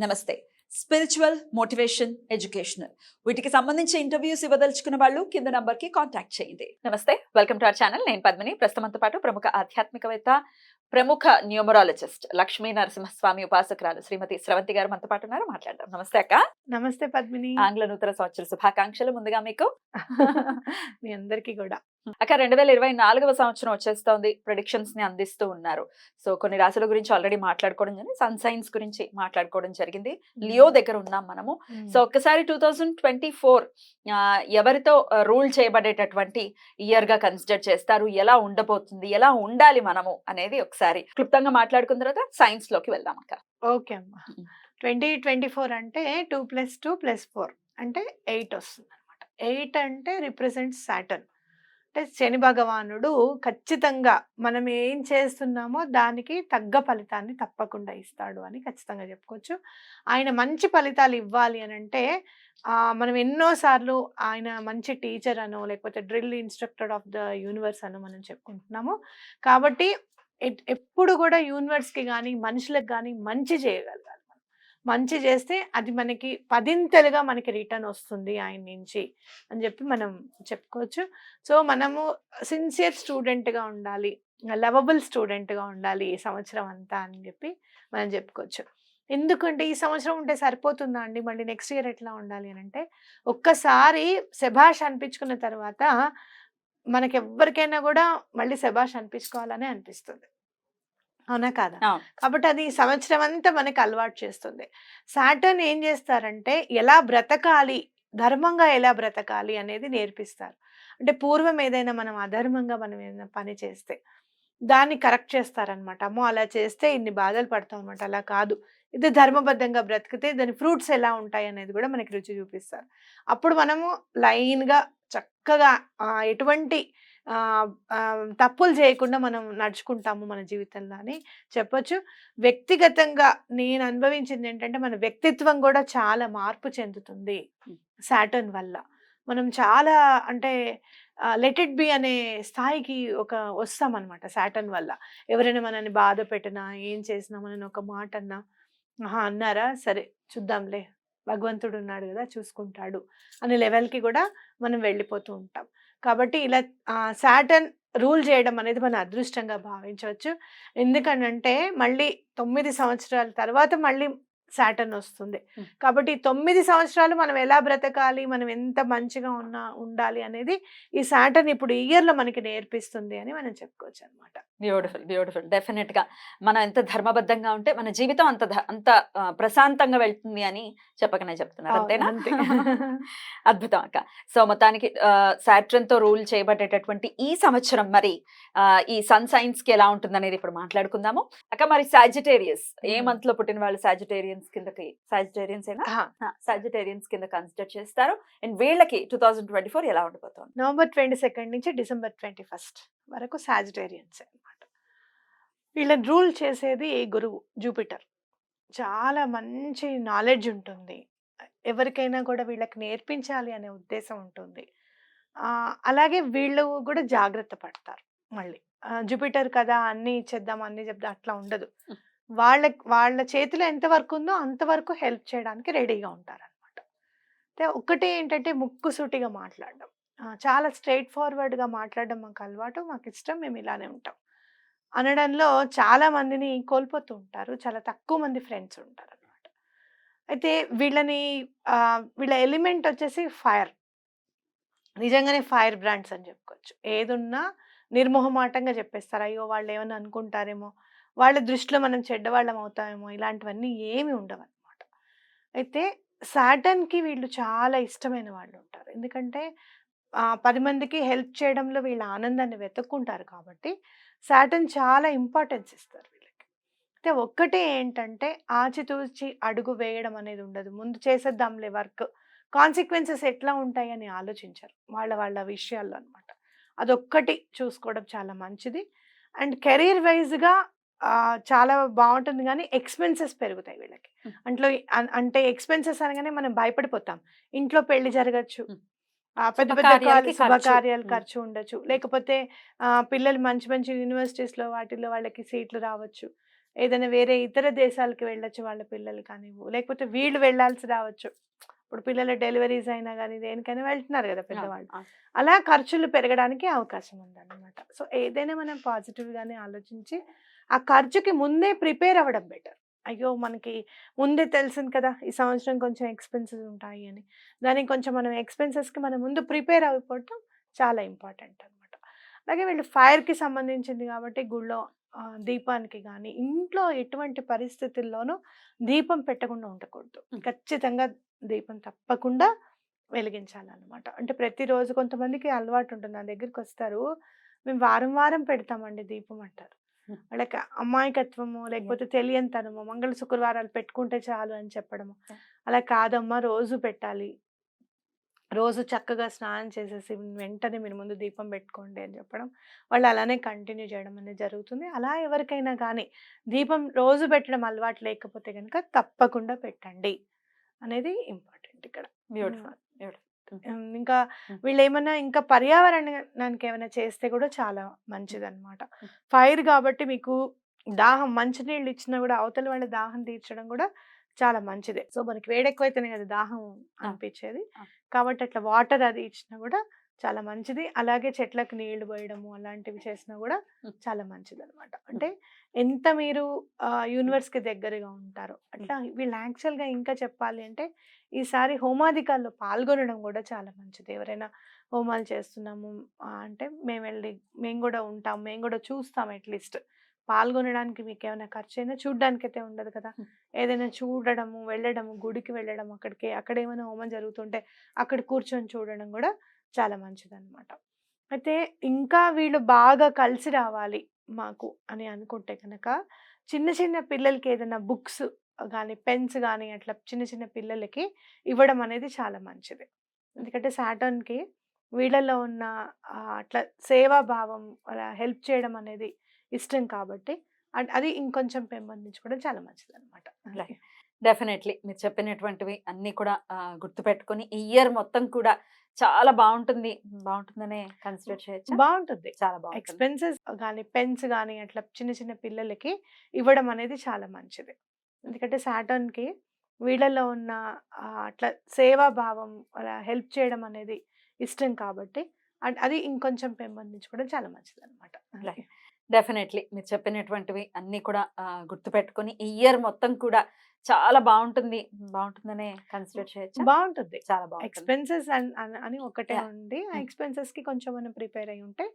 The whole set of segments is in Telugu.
నమస్తే. స్పిరిచువల్ మోటివేషన్ ఎడ్యుకేషనల్ వీటికి సంబంధించి ఇంటర్వ్యూస్ ఇవ్వదలుచుకున్న వాళ్ళు కింద నంబర్కి కాంటాక్ట్ చేయండి. నమస్తే. వెల్కమ్ టు అవర్ ఛానల్ నేను పద్మిని. ప్రస్తుతంతో పాటు ప్రముఖ ఆధ్యాత్మికవేత్త ప్రముఖ న్యూమరాలజిస్ట్ లక్ష్మీ నరసింహస్వామి ఉపాసకురాలు శ్రీమతి స్రవంతి గారు మనతో పాటు ఉన్నారు. మాట్లాడదాం. నమస్తే అక్క. నమస్తే పద్మిని. ఆంగ్ల నూతన సంవత్సర శుభాకాంక్షలు ముందుగా మీకు. మీ అందరికీ కూడా. అక్క రెండు వేల ఇరవై నాలుగవ సంవత్సరం వచ్చేస్తోంది. ప్రొడిక్షన్స్ని అందిస్తూ ఉన్నారు. సో కొన్ని రాశుల గురించి ఆల్రెడీ మాట్లాడుకోవడం జరిగింది. సన్ సైన్స్ గురించి మాట్లాడుకోవడం జరిగింది. లియో దగ్గర ఉన్నాం మనము. సో ఒక్కసారి టూ థౌజండ్ ట్వంటీ ఫోర్ ఎవరితో రూల్ చేయబడేటటువంటి ఇయర్గా కన్సిడర్ చేస్తారు? ఎలా ఉండబోతుంది? ఎలా ఉండాలి మనము? అనేది ఒకసారి క్లుప్తంగా మాట్లాడుకున్న తర్వాత సైన్స్లోకి వెళ్దాం అక్క. ఓకే అమ్మా. మ్మ్. ట్వంటీ ట్వంటీ ఫోర్ అంటే two plus two plus four అంటే ఎయిట్ వస్తుంది అనమాట ఎయిట్ అంటే రిప్రజెంట్ సాటర్న్ అంటే శని భగవానుడు ఖచ్చితంగా మనం ఏం చేస్తున్నామో దానికి తగ్గ ఫలితాన్ని తప్పకుండా ఇస్తాడు అని ఖచ్చితంగా చెప్పుకోవచ్చు. ఆయన మంచి ఫలితాలు ఇవ్వాలి అని అంటే మనం ఎన్నోసార్లు ఆయన మంచి టీచర్ అనో లేకపోతే drill instructor of the universe అనో మనం చెప్పుకుంటున్నాము. కాబట్టి ఎప్పుడు కూడా యూనివర్స్కి కానీ మనుషులకు కానీ మంచి చేయగలరు మంచి చేస్తే అది మనకి పదింతలుగా మనకి రిటర్న్ వస్తుంది ఆయన నుంచి అని చెప్పి మనం చెప్పుకోవచ్చు. సో మనము సిన్సియర్ స్టూడెంట్గా ఉండాలి లవబుల్ స్టూడెంట్గా ఉండాలి ఈ సంవత్సరం అంతా అని చెప్పి మనం చెప్పుకోవచ్చు. ఎందుకంటే ఈ సంవత్సరం ఉంటే సరిపోతుందా అండి? మళ్ళీ నెక్స్ట్ ఇయర్ ఎట్లా ఉండాలి అని అంటే ఒక్కసారి శభాష్ అనిపించుకున్న తర్వాత మనకి ఎవరికైనా కూడా మళ్ళీ శభాష్ అనిపించుకోవాలనే అనిపిస్తుంది. అవునా కాదా. కాబట్టి అది సంవత్సరం అంతా మనకి అలవాటు చేస్తుంది. సాటర్న్ ఏం చేస్తారంటే ఎలా బ్రతకాలి ధర్మంగా ఎలా బ్రతకాలి అనేది నేర్పిస్తారు. అంటే పూర్వం ఏదైనా మనం అధర్మంగా మనం ఏదైనా పని చేస్తే దాన్ని కరెక్ట్ చేస్తారనమాట. అమ్మో అలా చేస్తే ఇన్ని బాధలు పడతాం అనమాట అలా కాదు. ఇది ధర్మబద్ధంగా బ్రతికితే దాని ఫ్రూట్స్ ఎలా ఉంటాయి అనేది కూడా మనకి రుచి చూపిస్తారు. అప్పుడు మనము లైన్గా చక్కగా ఎటువంటి తప్పులు చేయకుండా మనం నడుచుకుంటాము మన జీవితంలో అని చెప్పొచ్చు. వ్యక్తిగతంగా నేను అనుభవించింది ఏంటంటే మన వ్యక్తిత్వం కూడా చాలా మార్పు చెందుతుంది. సాటర్న్ వల్ల. మనం చాలా అంటే లెట్ ఇట్ బి అనే స్థాయికి ఒక వస్తాం అనమాట సాటర్న్ వల్ల. ఎవరైనా మనల్ని బాధ పెట్టినా ఏం చేసినా మనని ఒక మాట అన్నా ఆహా అన్నారా? సరే చూద్దాంలే. భగవంతుడు ఉన్నాడు కదా చూసుకుంటాడు. అనే లెవెల్కి కూడా మనం వెళ్ళిపోతూ ఉంటాం. కాబట్టి ఇలా సాటర్న్ రూల్ చేయడం అనేది మన అదృష్టంగా భావించవచ్చు. ఎందుకనంటే మళ్ళీ తొమ్మిది సంవత్సరాల తర్వాత మళ్ళీ సాటర్న్ వస్తుంది. కాబట్టి తొమ్మిది సంవత్సరాలు మనం ఎలా బ్రతకాలి మనం ఎంత మంచిగా ఉన్నా ఉండాలి అనేది ఈ సాటర్న్ ఇప్పుడు ఈ ఇయర్లో మనకి నేర్పిస్తుంది అని మనం చెప్పుకోవచ్చు అనమాట బ్యూటిఫుల్ బ్యూటిఫుల్. డెఫినెట్గా మనం ఎంత ధర్మబద్ధంగా ఉంటే మన జీవితం అంత అంత ప్రశాంతంగా వెళ్తుంది అని చెప్పకనే చెప్తున్నారు. అంతేనా? అంతే. అద్భుతం అక్క. సో మొత్తానికి సాట్రన్తో రూల్ చేయబడేటటువంటి ఈ సంవత్సరం మరి ఈ సన్ సైన్స్కి ఎలా ఉంటుంది అనేది ఇప్పుడు మాట్లాడుకుందాము. అక్క మరి సాజిటేరియస్ ఏ. మంత్లో పుట్టిన వాళ్ళు సాజిటేరియన్స్ కిందకి సాజిటేరియన్స్ ఏనా? ఆ, సాజిటేరియన్స్ కింద కన్సిడర్ చేస్తారు. అండ్ వీళ్ళకి టూ థౌజండ్ ట్వంటీ ఫోర్ ఎలా ఉండబోతోంది నవంబర్ ట్వంటీ సెకండ్ నుంచి డిసెంబర్ ట్వంటీ ఫస్ట్ వరకు సాజిటేరియన్స్ అన్నమాట. వీళ్ళని రూల్ చేసేది గురువు జూపిటర్ చాలా మంచి నాలెడ్జ్ ఉంటుంది. ఎవరికైనా కూడా వీళ్ళకి నేర్పించాలి అనే ఉద్దేశం ఉంటుంది. అలాగే వీళ్ళు కూడా జాగ్రత్త పడతారు. మళ్ళీ. జూపిటర్ కదా అన్నీ ఇచ్చేద్దాం అన్నీ చెప్దాం అట్లా ఉండదు. వాళ్ళ వాళ్ళ చేతిలో ఎంతవరకు ఉందో అంతవరకు హెల్ప్ చేయడానికి రెడీగా ఉంటారు అనమాట అయితే ఒకటి ఏంటంటే ముక్కుసూటిగా మాట్లాడడం. చాలా స్ట్రైట్ ఫార్వర్డ్గా మాట్లాడడం మాకు అలవాటు మాకు ఇష్టం మేము ఇలానే ఉంటాం. అనడంలో చాలా మందిని కోల్పోతూ ఉంటారు చాలా తక్కువ మంది ఫ్రెండ్స్ ఉంటారు అనమాట అయితే వీళ్ళని వీళ్ళ ఎలిమెంట్ వచ్చేసి ఫైర్. నిజంగానే ఫైర్ బ్రాండ్స్ అని చెప్పుకోవచ్చు. ఏదున్నా నిర్మోహమాటంగా చెప్పేస్తారు. అయ్యో! వాళ్ళు ఏమైనా అనుకుంటారేమో వాళ్ళ దృష్టిలో మనం చెడ్డవాళ్ళం అవుతామేమో ఇలాంటివన్నీ ఏమి ఉండవు అనమాట అయితే సాటన్కి వీళ్ళు చాలా ఇష్టమైన వాళ్ళు ఉంటారు. ఎందుకంటే పది మందికి హెల్ప్ చేయడంలో వీళ్ళ ఆనందాన్ని వెతుక్కుంటారు కాబట్టి సాటన్ చాలా ఇంపార్టెన్స్ ఇస్తారు వీళ్ళకి. అయితే ఒక్కటే ఏంటంటే ఆచితూచి అడుగు వేయడం అనేది ఉండదు. ముందు చేసేద్దాంలే వర్క్. కాన్సిక్వెన్సెస్ ఎట్లా ఉంటాయి అని ఆలోచించరు. వాళ్ళ వాళ్ళ విషయాల్లో అనమాట అదొక్కటి చూసుకోవడం చాలా మంచిది. అండ్ కెరీర్ వైజ్గా చాలా బాగుంటుంది కానీ ఎక్స్పెన్సెస్ పెరుగుతాయి వీళ్ళకి. అంట్లో అంటే ఎక్స్పెన్సెస్ అనగానే మనం భయపడిపోతాం. ఇంట్లో పెళ్ళి జరగచ్చు. ఆ, పెద్ద పెద్ద. శుభకార్యాలు. ఖర్చు ఉండొచ్చు. లేకపోతే పిల్లలు మంచి మంచి యూనివర్సిటీస్లో వాటిల్లో వాళ్ళకి సీట్లు రావచ్చు. ఏదైనా వేరే ఇతర దేశాలకి వెళ్ళొచ్చు వాళ్ళ పిల్లలు కానివ్వు. లేకపోతే వీళ్ళు వెళ్ళాల్సి రావచ్చు. ఇప్పుడు పిల్లల డెలివరీస్ అయినా కానీ దేనికైనా వెళ్తున్నారు కదా పెద్దవాళ్ళు. అలా ఖర్చులు పెరగడానికి అవకాశం ఉందన్నమాట. సో ఏదైనా మనం పాజిటివ్ గానే ఆలోచించి ఆ ఖర్చుకి ముందే ప్రిపేర్ అవ్వడం బెటర్. అయ్యో! మనకి ముందే తెలిసింది కదా ఈ సంవత్సరం కొంచెం ఎక్స్పెన్సెస్ ఉంటాయి అని. దానికి కొంచెం మనం ఎక్స్పెన్సెస్కి మనం ముందు ప్రిపేర్ అయిపోవటం చాలా ఇంపార్టెంట్ అనమాట అలాగే వీళ్ళు ఫైర్కి సంబంధించింది కాబట్టి గుళ్ళో దీపానికి కానీ ఇంట్లో ఎటువంటి పరిస్థితుల్లోనూ దీపం పెట్టకుండా ఉండకూడదు. ఖచ్చితంగా దీపం తప్పకుండా వెలిగించాలన్నమాట. అంటే ప్రతిరోజు కొంతమందికి అలవాటు ఉంటుంది నా దగ్గరికి వస్తారు మేము వారం వారం పెడతామండి దీపం అంటారు. వాళ్ళకి అమాయకత్వము లేకపోతే తెలియనితనము మంగళ శుక్రవారాలు పెట్టుకుంటే చాలు అని చెప్పడము. అలా కాదమ్మా రోజు పెట్టాలి. రోజు చక్కగా స్నానం చేసేసి వెంటనే మీరు ముందు దీపం పెట్టుకోండి అని చెప్పడం. వాళ్ళు అలానే కంటిన్యూ చేయడం అనేది జరుగుతుంది. అలా ఎవరికైనా కానీ దీపం రోజు పెట్టడం అలవాటు లేకపోతే కనుక తప్పకుండా పెట్టండి అనేది ఇంపార్టెంట్ ఇక్కడ. బ్యూటిఫుల్ ఇంకా. వీళ్ళు ఏమన్నా ఇంకా పర్యావరణానికి ఏమైనా చేస్తే కూడా చాలా మంచిది అనమాట. ఫైర్ కాబట్టి మీకు దాహం మంచినీళ్ళు ఇచ్చినా కూడా అవతల వాళ్ళ దాహం తీర్చడం కూడా చాలా మంచిదే. సో మనకి వేడెక్కువైతేనే కదా దాహం అనిపించేది. కాబట్టి అట్లా వాటర్ అది ఇచ్చినా కూడా చాలా మంచిది. అలాగే చెట్లకు నీళ్ళు పోయడము అలాంటివి చేసినా కూడా. చాలా మంచిది అనమాట అంటే ఎంత మీరు యూనివర్స్కి దగ్గరగా ఉంటారో అట్లా వీళ్ళు యాక్చువల్గా ఇంకా చెప్పాలి అంటే ఈసారి హోమాధికాల్లో పాల్గొనడం కూడా చాలా మంచిది. ఎవరైనా హోమాలు చేస్తున్నాము అంటే మేము వెళ్ళి మేము కూడా ఉంటాం మేము కూడా చూస్తాం అట్లీస్ట్. పాల్గొనడానికి మీకు ఏమైనా ఖర్చు అయినా చూడడానికి అయితే ఉండదు కదా. ఏదైనా చూడడము వెళ్ళడము గుడికి వెళ్ళడం అక్కడికి అక్కడ ఏమైనా హోమం జరుగుతుంటే అక్కడ కూర్చొని చూడడం కూడా చాలా మంచిది అనమాట అయితే ఇంకా వీళ్ళు బాగా కలిసి రావాలి మాకు అని అనుకుంటే కనుక చిన్న చిన్న పిల్లలకి ఏదైనా బుక్స్ కానీ పెన్స్ కానీ అట్లా చిన్న చిన్న పిల్లలకి ఇవ్వడం అనేది చాలా మంచిది. ఎందుకంటే సాటర్న్కి వీళ్ళలో ఉన్న అట్లా సేవా భావం అలా హెల్ప్ చేయడం అనేది ఇష్టం కాబట్టి అడ్- అది ఇంకొంచెం పెంపొందించుకోవడం చాలా మంచిది అనమాట Right. డెఫినెట్లీ మీరు చెప్పినటువంటివి అన్ని కూడా గుర్తుపెట్టుకొని ఈ ఇయర్ మొత్తం కూడా చాలా బాగుంటుంది బాగుంటుందనే కన్సిడర్ చేయొచ్చు? బాగుంటుంది చాలా బాగుంటుంది ఎక్స్పెన్సెస్ కానీ పెన్స్ కానీ అట్లా చిన్న చిన్న పిల్లలకి ఇవ్వడం అనేది చాలా మంచిది. ఎందుకంటే సాటర్న్కి వీళ్ళలో ఉన్న అట్లా సేవా భావం అలా హెల్ప్ చేయడం అనేది ఇష్టం కాబట్టి అడ్- అది ఇంకొంచెం పెంపొందించుకోవడం చాలా మంచిది అనమాట Right. డెఫినెట్లీ మీరు చెప్పినటువంటివి అన్ని కూడా గుర్తుపెట్టుకొని ఈ ఇయర్ మొత్తం కూడా చాలా బాగుంటుంది. బాగుంటుందనే కన్సిడర్ చేయొచ్చు? బాగుంటుంది. చాలా బాగుంటుంది. ఎక్స్పెన్సెస్ అని ఒకటే. ఉంది. ఆ. ఎక్స్పెన్సెస్కి కొంచెం మనం ప్రిపేర్ అయి ఉంటే.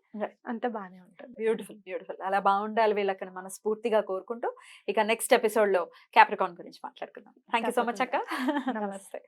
అంత బాగానే ఉంటుంది. Beautiful beautiful. అలా బాగుండాలి వీళ్ళకని మన స్ఫూర్తిగా కోరుకుంటూ ఇక నెక్స్ట్ ఎపిసోడ్లో క్యాప్రికాన్ గురించి మాట్లాడుకుందాం. థ్యాంక్ యూ సో మచ్ అక్క. నమస్తే.